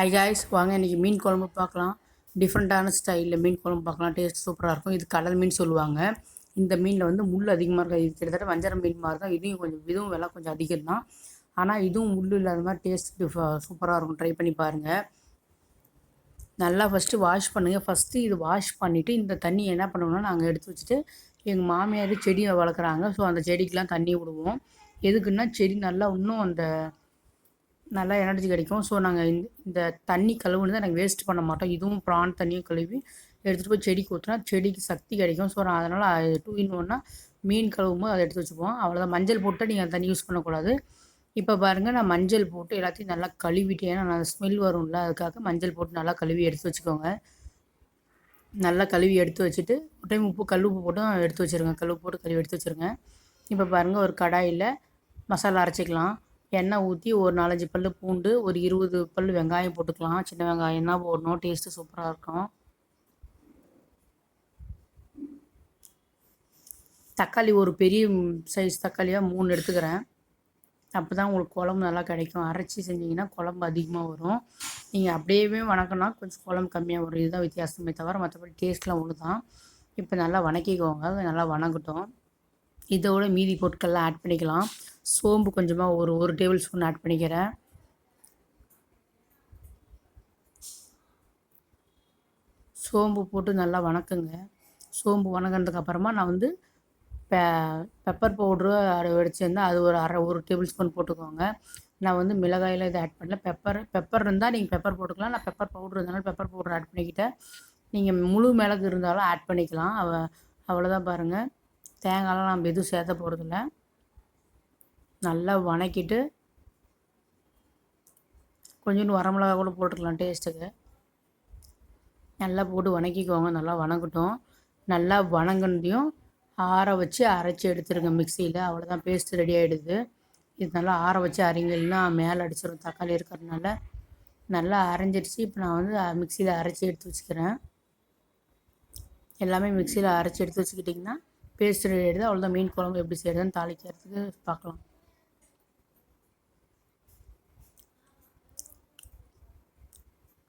High guys வாங்க இன்றைக்கி மீன் குழம்பு பார்க்கலாம். டிஃப்ரெண்ட்டான ஸ்டைலில் மீன் குழம்பு பார்க்கலாம். டேஸ்ட் சூப்பராக இருக்கும். இது கடல் மீன் சொல்லுவாங்க. இந்த மீனில் வந்து முள் அதிகமாக இருக்கும் இது கிட்டத்தட்ட வஞ்சரம் மீன் மாதிரி தான். இதையும் கொஞ்சம் இதுவும் விலை கொஞ்சம் அதிகம் தான். ஆனால் இதுவும் முள் இல்லாத மாதிரி டேஸ்ட் சூப்பராக இருக்கும். ட்ரை பண்ணி பாருங்கள் நல்லா ஃபஸ்ட்டு வாஷ் பண்ணுங்கள் ஃபஸ்ட்டு இது வாஷ் பண்ணிவிட்டு இந்த தண்ணி என்ன பண்ணுவோம்னா நாங்கள் எடுத்து வச்சுட்டு எங்கள் மாமியார் செடியை வளர்க்குறாங்க. ஸோ அந்த செடிக்கெலாம் தண்ணி விடுவோம். எதுக்குன்னா செடி நல்லா இன்னும் அந்த நல்லா எனர்ஜி கிடைக்கும். ஸோ நாங்கள் இந்த இந்த தண்ணி கழுவுனதை நாங்கள் வேஸ்ட் பண்ண மாட்டோம். இதுவும் ப்ரான் தண்ணியும் கழுவி எடுத்துகிட்டு போய் செடிக்கு ஊற்றினா செடிக்கு சக்தி கிடைக்கும். ஸோ நான் அதனால் டூ இன் ஒன்னா மீன் கழுவும் போது அதை எடுத்து வச்சுப்போம். அவ்வளோதான் மஞ்சள் போட்டு நீங்கள் அந்த தண்ணி யூஸ் பண்ணக்கூடாது. இப்போ பாருங்கள் நான் மஞ்சள் போட்டு எல்லாத்தையும் நல்லா கழுவிட்டேன். ஏன்னா நான் ஸ்மெல் வரும்ல அதுக்காக மஞ்சள் போட்டு நல்லா கழுவி எடுத்து வச்சுக்கோங்க. நல்லா கழுவி எடுத்து வச்சுட்டு ஒரு டைம் உப்பு கல் உப்பு போட்டு எடுத்து வச்சுருங்க. கல் உப்பு போட்டு கழுவி எடுத்து வச்சுருங்க. இப்போ பாருங்கள் ஒரு கடாயில் மசாலா அரைச்சிக்கலாம். எண்ணெய் ஊற்றி ஒரு நாலஞ்சு பல் பூண்டு ஒரு இருபது பல் வெங்காயம் போட்டுக்கலாம். சின்ன வெங்காயம் போடணும். டேஸ்ட்டு சூப்பராக இருக்கும். தக்காளி ஒரு பெரிய சைஸ் தக்காளியாக மூணு எடுத்துக்கிறேன். அப்போ தான் உங்களுக்கு குழம்பு நல்லா கிடைக்கும். அரைச்சி செஞ்சிங்கன்னா குழம்பு அதிகமாக வரும். நீங்கள் அப்படியே வணக்கினா கொஞ்சம் குழம்பு கம்மியாக வரும். இதுதான் வித்தியாசமே தவிர மற்றபடி டேஸ்ட்லாம் ஒன்று தான் இப்போ நல்லா வணக்கிக்கோங்க. நல்லா வணங்கட்டும். இதோட மீதி பொருட்கள்லாம் ஆட் பண்ணிக்கலாம். சோம்பு கொஞ்சமாக ஒரு ஒரு டேபிள் ஸ்பூன் ஆட் பண்ணிக்கிறேன். சோம்பு போட்டு நல்லா வணக்குங்க. சோம்பு வணங்கினதுக்கு அப்புறமா நான் வந்து பெ பெப்பர் பவுட்ரு அரை வச்சுருந்தேன் அது ஒரு அரை ஒரு டேபிள் ஸ்பூன் போட்டுக்கோங்க. நான் வந்து மிளகாயில் இதை ஆட் பண்ணல. பெப்பர் பெப்பர் இருந்தால் நீங்கள் பெப்பர் போட்டுக்கலாம். நான் பெப்பர் பவுட்ரு இருந்தாலும் பெப்பர் பவுட்ரு ஆட் பண்ணிக்கிட்டேன். நீங்கள் முழு மிளகு இருந்தாலும் ஆட் பண்ணிக்கலாம். அவ அவ்வளோதான் பாருங்கள் தேங்காயெலாம் நம்ம எதுவும் சேர்த்த போகிறதில்ல நல்லா வணக்கிட்டு கொஞ்சோண்டு வரமிளகா கூட போட்டுக்கலாம் டேஸ்ட்டுக்கு. நல்லா போட்டு வணக்கிக்கோங்க. நல்லா வணங்கட்டும். நல்லா வணங்கினதையும் ஆற வச்சு அரைச்சி எடுத்துருங்க மிக்சியில். அவ்வளோதான் பேஸ்ட் ரெடி ஆகிடுது இது நல்லா ஆற வச்சு அரைங்கன்னா மேலே அடிச்சிடும் தக்காளி இருக்கிறதுனால நல்லா அரைஞ்சிடுச்சு. இப்போ நான் வந்து மிக்சியில் அரைச்சி எடுத்து வச்சுக்கிறேன். எல்லாமே மிக்சியில் அரைச்சி எடுத்து வச்சுக்கிட்டிங்கன்னா பேஸ்ட் ரெடி ஆகிடுது அவ்வளோதான் மீன் குழம்பு எப்படி செய்கிறதுன்னு தாளிக்கிறதுக்கு பார்க்கலாம்.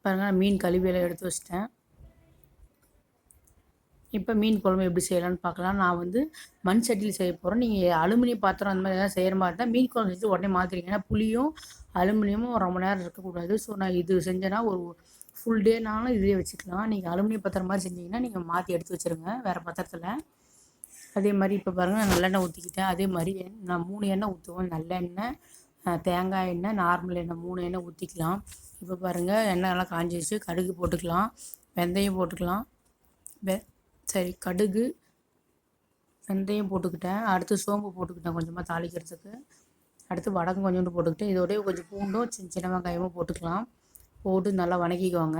பாருங்கள் மீன் கழுவியெல்லாம் எடுத்து வச்சிட்டேன். இப்போ மீன் குழம்பு எப்படி செய்யலாம்னு பார்க்கலாம். நான் வந்து மண் சட்டியில் செய்ய போகிறேன் நீங்கள் அலுமினிய பாத்திரம் அந்த மாதிரி எதாவது செய்கிற மாதிரி இருந்தால் மீன் குழம்பு செஞ்சு உடனே மாற்றிருங்க ஏன்னா புளியும் அலுமினியமும் ரொம்ப நேரம் இருக்கக்கூடாது. ஸோ நான் இது செஞ்சேன்னா ஒரு ஃபுல் டேனாலும் இதே வச்சுக்கலாம். நீங்கள் அலுமினிய பாத்திரம் மாதிரி செஞ்சீங்கன்னா நீங்கள் மாற்றி எடுத்து வச்சுருங்க வேறு பாத்திரத்தில் அதே மாதிரி இப்போ பாருங்கள் நான் நல்லெண்ணெய் ஊற்றிக்கிட்டேன் அதே மாதிரி நான் மூணு எண்ணெய் ஊற்றுவேன் நல்லெண்ணெய் தேங்காய் எண்ணெய் நார்மல் எண்ணெய் மூணு எண்ணெய் ஊற்றிக்கலாம் இப்போ பாருங்கள் எண்ணெய் நல்லா காஞ்சிச்சு கடுகு போட்டுக்கலாம். வெந்தயம் போட்டுக்கலாம். வெ சரி கடுகு வெந்தயம் போட்டுக்கிட்டேன். அடுத்து சோம்பு போட்டுக்கிட்டேன் கொஞ்சமாக தாளிக்கிறதுக்கு. அடுத்து வடகம் கொஞ்சோண்டு போட்டுக்கிட்டேன். இதோடய கொஞ்சம் பூண்டும் சின்ன சின்ன வெங்காயமும் போட்டுக்கலாம். போட்டு நல்லா வணக்கிக்குவாங்க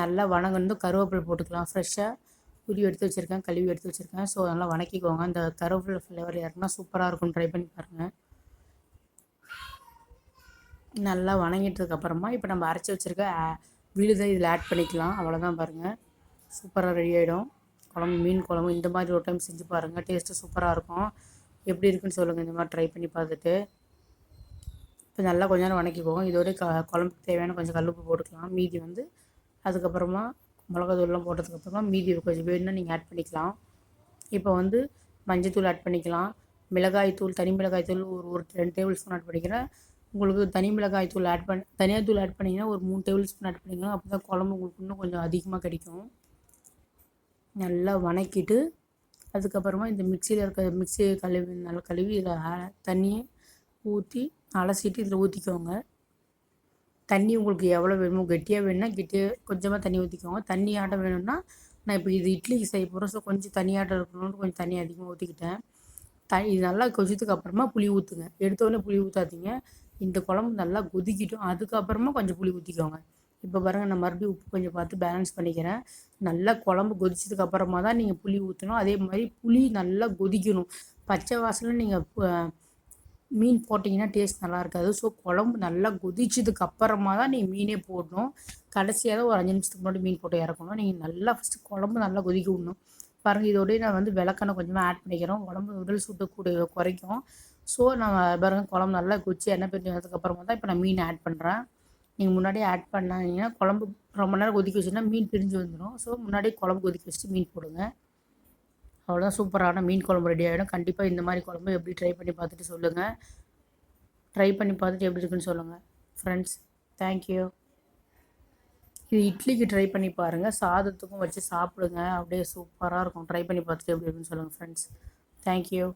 நல்லா வணங்கணும் கருவேப்பிலை போட்டுக்கலாம். ஃப்ரெஷ்ஷாக உரி எடுத்து வச்சுருக்கேன் கழுவி எடுத்து வச்சுருக்கேன். ஸோ நல்லா வணக்கிக்குவாங்க அந்த கருவேப்பிலை ஃப்ளேவர் இறக்குனா சூப்பராக இருக்கும் ட்ரை பண்ணி பாருங்கள் நல்லா வணங்கிட்டதுக்கப்புறமா இப்போ நம்ம அரைச்சி வச்சுருக்க விழுதை இதில் ஆட் பண்ணிக்கலாம். அவ்வளோதான் பாருங்கள் சூப்பராக ரெடி ஆகிடும் குழம்பு மீன் குழம்பு இந்த மாதிரி ஒரு டைம் செஞ்சு பாருங்கள் டேஸ்ட்டு சூப்பராக இருக்கும். எப்படி இருக்குன்னு சொல்லுங்கள் இந்த மாதிரி ட்ரை பண்ணி பார்த்துட்டு. இப்போ நல்லா கொஞ்ச நேரம் வணக்கிக்குவோம் இதோடய க குழம்புக்கு தேவையான கொஞ்சம் கல்லுப்பு போட்டுக்கலாம். மீதி வந்து அதுக்கப்புறமா மிளகாத்தூள்லாம் போட்டதுக்கப்புறமா மீதி கொஞ்சம் வேணும்னா நீங்கள் ஆட் பண்ணிக்கலாம். இப்போ வந்து மஞ்சத்தூள் ஆட் பண்ணிக்கலாம். மிளகாய் தூள் தனி மிளகாய் தூள் ஒரு ஒரு ரெண்டு டேபிள் ஸ்பூன் ஆட் பண்ணிக்கிறேன். உங்களுக்கு தனி மிளகாய் தூள் ஆட் பண்ண தனியாக தூள் ஆட் பண்ணிங்கன்னா ஒரு மூணு டேபிள் ஸ்பூன் ஆட் பண்ணிங்கன்னா அப்போ தான் குழம்பு உங்களுக்கு இன்னும் கொஞ்சம் அதிகமாக கிடைக்கும். நல்லா வணக்கிட்டு அதுக்கப்புறமா இந்த மிக்சியில் இருக்க மிக்சியை கழுவி நல்லா கழுவி இதில் தண்ணியை ஊற்றி அலசிட்டு இதில் ஊற்றிக்கோங்க தண்ணி உங்களுக்கு எவ்வளோ வேணுமோ கெட்டியாக வேணும்னா கெட்டியாக கொஞ்சமாக தண்ணி ஊற்றிக்கோங்க தண்ணி ஆட்டம் வேணும்னா நான் இப்போ இது இட்லிக்கு செய்ய போகிறேன் ஸோ கொஞ்சம் தண்ணியாட்டம் இருக்கணும்னு கொஞ்சம் தண்ணி அதிகமாக ஊற்றிக்கிட்டேன் த இது நல்லா கொதிச்சதுக்கு அப்புறமா புளி ஊற்றுங்க எடுத்தோடனே புளி ஊற்றாதீங்க இந்த குழம்பு நல்லா கொதிக்கிட்டும். அதுக்கப்புறமா கொஞ்சம் புளி ஊற்றிக்கோங்க இப்போ பாருங்கள் நான் மறுபடியும் உப்பு கொஞ்சம் பார்த்து பேலன்ஸ் பண்ணிக்கிறேன். நல்லா குழம்பு கொதிச்சதுக்கு அப்புறமா தான் நீங்கள் புளி ஊற்றணும் அதே மாதிரி புளி நல்லா கொதிக்கணும். பச்சை வாசலில் நீங்கள் மீன் போட்டிங்கன்னா டேஸ்ட் நல்லா இருக்காது. ஸோ குழம்பு நல்லா கொதிச்சதுக்கு அப்புறமா தான் நீங்கள் மீனே போடணும். கடைசியாக தான் ஒரு அஞ்சு நிமிஷத்துக்கு முன்னாடி மீன் போட்டு இறக்கணும். நீங்கள் நல்லா ஃபஸ்ட்டு குழம்பு நல்லா கொதிக்க விடணும். பாருங்கள் இதோடய நான் வந்து விளக்கெண்ணெய் கொஞ்சமாக ஆட் பண்ணிக்கிறோம். உடம்பு உடல் சூட்டை கூட குறைக்கும். ஸோ நான் பாருங்கள் குழம்பு நல்லா குச்சி எண்ணெய் பிரிஞ்சு வந்ததுக்கப்புறமா தான் இப்போ நான் மீன் ஆட் பண்ணுறேன் நீங்கள் முன்னாடியே ஆட் பண்ணாங்கன்னா குழம்பு ரொம்ப நேரம் கொதிக்க வச்சுன்னா மீன் பிரிஞ்சு வந்துடும் ஸோ முன்னாடியே குழம்பு கொதிக்க வச்சுட்டு மீன் போடுங்க. அவ்வளோதான் சூப்பரான மீன் குழம்பு ரெடி ஆகிடும் கண்டிப்பாக இந்த மாதிரி குழம்பு எப்படி ட்ரை பண்ணி பார்த்துட்டு சொல்லுங்கள் ட்ரை பண்ணி பார்த்துட்டு எப்படி இருக்குன்னு சொல்லுங்கள் ஃப்ரெண்ட்ஸ் தேங்க்யூ இது இட்லிக்கு ட்ரை பண்ணி பாருங்கள் சாதத்துக்கும் வச்சு சாப்பிடுங்க. அப்படியே சூப்பராக இருக்கும். ட்ரை பண்ணி பார்த்துட்டு எப்படி இருக்குன்னு சொல்லுங்கள் ஃப்ரெண்ட்ஸ் தேங்க்யூ